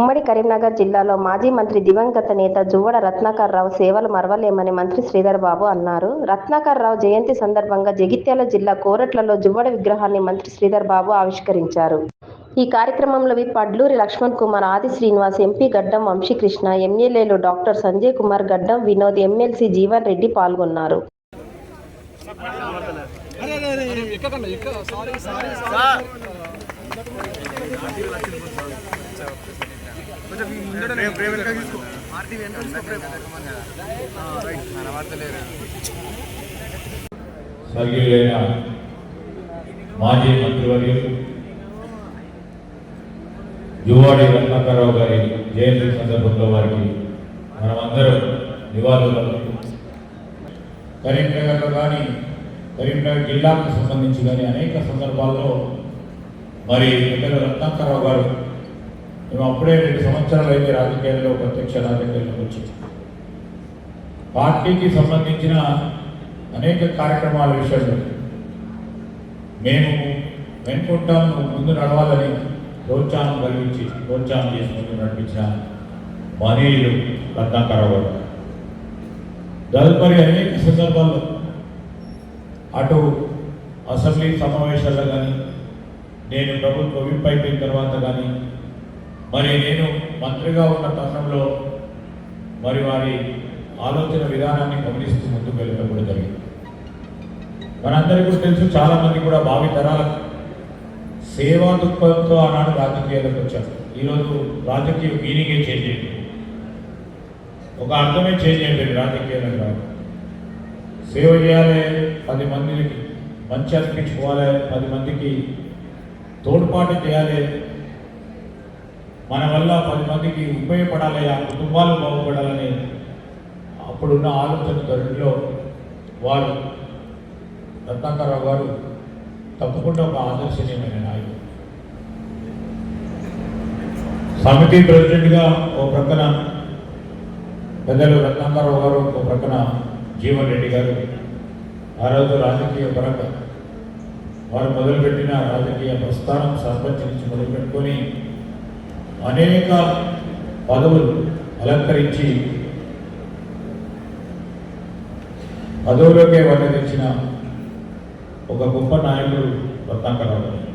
ఉమ్మడి కరీంనగర్ జిల్లాలో మాజీ మంత్రి దివంగత నేత జువ్వడ రత్నాకర్ రావు సేవలు మరవలేమని మంత్రి శ్రీధర్ బాబు అన్నారు. రత్నాకర్ రావు జయంతి సందర్భంగా జగిత్యాల జిల్లా కోరట్లలో జువ్వడ విగ్రహాన్ని మంత్రి శ్రీధర్ బాబు ఆవిష్కరించారు. ఈ కార్యక్రమంలో విప్ పడ్లూరి లక్ష్మణ్ కుమార్ ఆది శ్రీనివాస్ ఎంపీ గడ్డం వంశీకృష్ణ ఎమ్మెల్యేలు డాక్టర్ సంజయ్ కుమార్ గడ్డం వినోద్ ఎమ్మెల్సీ జీవన్ రెడ్డి పాల్గొన్నారు. స్వర్గీయులైన మాజీ మంత్రివర్యులు యువాడి రత్నాకరరావు గారి జయంతి సందర్భంలో వారికి మనమందరం నివాళులు కరీంనగర్లో కానీ కరీంనగర్ జిల్లాకు సంబంధించి కానీ అనేక సందర్భాల్లో మరి పెద్దలు రత్నాకరరావు గారు మేము అప్పుడే రెండు సంవత్సరాలు అయితే రాజకీయాల్లో ప్రత్యక్ష రాజకీయాల్లోకి వచ్చి. పార్టీకి సంబంధించిన అనేక కార్యక్రమాల విషయంలో మేము వెనుకుంటాం ముందు నడవాలని ప్రోత్సాహం కలిగించి ప్రోత్సాహం చేసి ముందు నడిపించిన మహనీయులు రత్నాకరరావు గారు తదుపరి అనేక సందర్భాల్లో అటు అసెంబ్లీ సమావేశాల్లో కానీ నేను ప్రభుత్వ విప్ అయిపోయిన తర్వాత కానీ మరి నేను మంత్రిగా ఉన్న తరుణంలో మరి వారి ఆలోచన విధానాన్ని గమనిస్తూ ముందుకు వెళ్ళడం కూడా జరిగింది. మనందరికీ కూడా తెలుసు చాలామంది కూడా భావి తరాలకు సేవా దృక్పథంతో ఆనాడు రాజకీయాలకు వచ్చారు. ఈరోజు రాజకీయ మీనింగే చేంజ్ అయిపోయింది. ఒక అర్థమే చేంజ్ అయిపోయింది రాజకీయాలకు రాదు సేవ చేయాలి పది మందికి మంచి అనిపించుకోవాలి పది మందికి తోడ్పాటు చేయాలి మన వల్ల పది మందికి ఉపయోగపడాలి ఆ కుటుంబాలు బాగుపడాలని అప్పుడున్న ఆలోచన ధోరణిలో వారు రత్నాకరరావు గారు తప్పకుండా ఒక ఆదర్శనీయమైన నాయకుడు. సమితి ప్రెసిడెంట్గా ఓ ప్రక్కన పెద్దలు రత్నాకరరావు గారు ఒక ప్రక్కన జీవన్ రెడ్డి గారు ఆ రోజు రాజకీయ పరంగా వారు మొదలుపెట్టిన రాజకీయ ప్రస్థానం సర్పంచ్ నుంచి మొదలుపెట్టుకొని అనేక పదవులు అలంకరించి పదవులోకే వర్ణించిన ఒక గొప్ప నాయకుడు రత్నాకరరావు గారు.